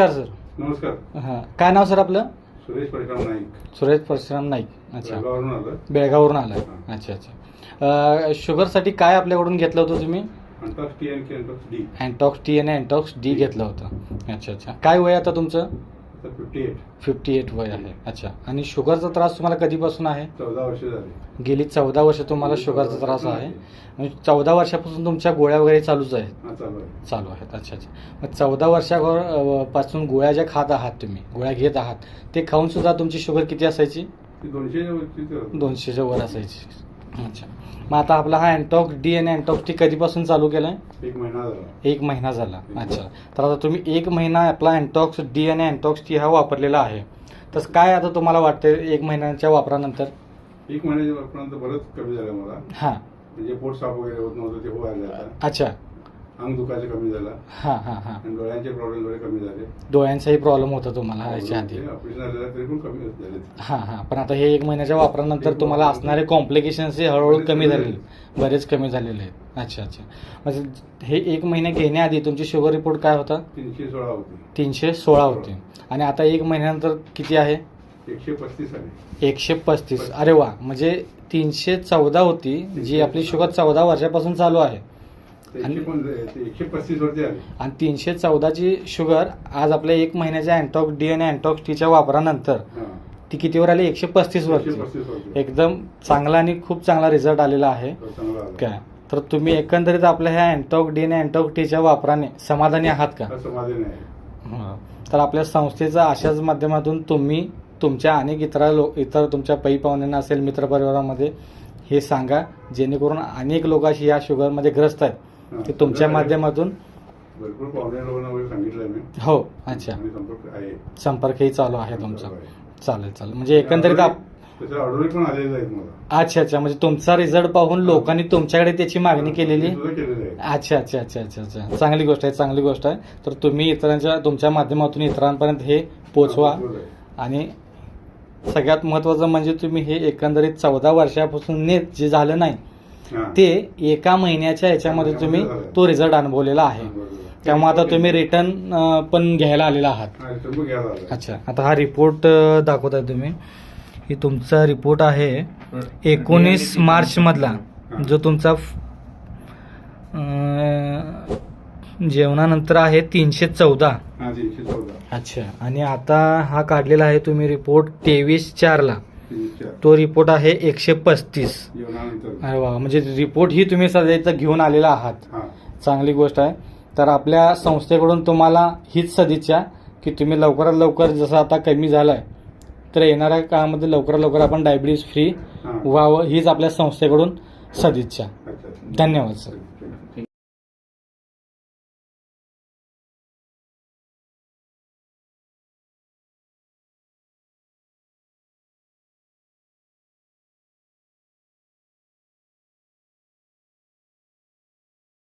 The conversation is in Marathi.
नमस्कार सर. नमस्कार. हां. काय नाव सर आपलं? सुरेश परिक्रम नाईक. सुरेश परशुराम नाईक. अच्छा. जळगाववरून आलो बेळगाववरून आला अच्छा अच्छा. अं, शुगरसाठी काय आपल्याकडून घेतलं होतं तुम्ही? Antox T K D antox T आणि अँटॉक्स डी घेतलं होतं. अच्छा अच्छा. काय वय आता तुमचं? फिफ्टी एट फिफ्टी एट वय आहे. अच्छा. आणि शुगरचा त्रास तुम्हाला कधीपासून आहे? चौदा वर्ष झाली. गेली चौदा वर्ष तुम्हाला शुगरचा त्रास आहे. म्हणजे चौदा वर्षापासून तुमच्या गोळ्या वगैरे चालूच आहेत? हा चालू आहे चालू आहेत. अच्छा अच्छा. मग चौदा वर्षा पासून गोळ्या ज्या खात आहात तुम्ही गोळ्या घेत आहात ते खाऊन सुद्धा तुमची शुगर किती असायची? ती दोनशे वरचीच आहे. दोनशेच्या वर असायची. अच्छा. मग आता आपला हा अँटॉक्स डी आणि अँटॉक्स टी कधीपासून चालू केलाय? एक महिना झाला. एक महिना झाला. अच्छा. तर आता तुम्ही एक महिना आपला अँटॉक्स डी आणि अँटॉक्स टी हा वापरलेला आहे. तर काय आता तुम्हाला वाटतं एक महिन्याच्या वापरानंतर? एक महिन्याच्या वापरानंतर बरंच कमी झालं मला. हां. म्हणजे पोट साफ वगैरे होत नव्हतं ते हो आता. अच्छा. अंग दुखायचं कमी झालं. हां हां हां. आणि डोळ्यांचे प्रॉब्लेम थोडे कमी झाले. डोळ्यांचाही प्रॉब्लेम होता तुम्हाला याच्या आधी. ऑपरेशन झालेलं तरी पण कमी झाले हां हां. पण आता हे एक महिन्याच्या वापरानंतर तुम्हाला असणारे कॉम्प्लिकेशन्स हे हळूहळू कमी झालेले बरेच कमी झालेले आहेत. अच्छा अच्छा. म्हणजे हे एक महिने घेण्याआधी तुमची शुगर रिपोर्ट काय होता? तीनशे सोळा होती. तीनशे सोळा होती. आणि आता एक महिन्यानंतर किती आहे? एकशे पस्तीस आले एकशे पस्तीस. अरे वा. म्हणजे तीनशे चौदा होती जी आपली शुगर चौदा वर्षापासून चालू आहे. आणि तीनशे चौदाची शुगर आज आपल्या एक महिन्याच्या अँटॉक्स डी आणि अँटॉक्स टीच्या वापरानंतर ती कितीवर आली? एकशे पस्तीस वरती. एकदम चांगला आणि खूप चांगला रिझल्ट आलेला आहे. काय तर तुम्ही एकंदरीत आपल्या ह्या अँटॉक डी आणि अँटॉक टीच्या वापराने समाधानी आहात का. तर आपल्या संस्थेचा अशाच माध्यमातून तुम्ही तुमच्या अनेक इतर लोक इतर तुमच्या पै पाहुण्यांना असेल मित्रपरिवारामध्ये हे सांगा जेणेकरून अनेक लोक अशी या शुगरमध्ये ग्रस्त आहेत. की तुमच्या माध्यमातून? भरपूर पाहुणे लोकांना वगैरे सांगितलंय मी. हो अच्छा. आणि संपर्क आहे. संपर्कही चालू आहे तुमचा. चालेल चालेल. म्हणजे एकंदरीत आप त्याच्या ऑर्डर पण आलेल्या आहेत मला. अच्छा अच्छा. म्हणजे तुमचा रिझल्ट पाहून लोकांनी तुमच्याकडे त्याची मागणी केलेली? सुद्धा अच्छा अच्छा अच्छा अच्छा अच्छा. चांगली गोष्ट आहे चांगली गोष्ट आहे. तर तुम्ही इतरांच्या तुमच्या माध्यमातून इतरांपर्यंत हे पोचवा. आणि सगळ्यात महत्त्वाचं म्हणजे तुम्ही हे एकंदरीत चौदा वर्षापासून ने जे झालं नाही. ते एका महिन्याच्या याच्यामध्ये तुम्ही तो रिझल्ट अनुभवलेला आहे. हा. त्यामुळे आता तुम्ही रिटर्न पण घ्यायला आलेला आहात. हा. अच्छा आता हा रिपोर्ट दाखवत आहे तुम्ही. ही तुमचा रिपोर्ट आहे एकोणीस मार्च मधला जो तुमचा जेवणानंतर आहे तीनशे चौदा. हा अच्छा आणि आता हा काढलेला आहे तुम्ही रिपोर्ट तेवीस चारला. तो रिपोर्ट आहे एकशे पस्तीस. अरे वा म्हणजे रिपोर्ट ही तुम्ही सध्या इथं घेऊन आलेला आहात. चांगली गोष्ट आहे. तर आपल्या संस्थेकडून तुम्हाला हीच सदिच्छा की तुम्ही लवकरात लवकर जसं आता कमी झालं आहे तर येणाऱ्या काळामध्ये लवकरात लवकर आपण डायबिटीज फ्री व्हावं हीच आपल्या संस्थेकडून सदिच्छा. धन्यवाद सर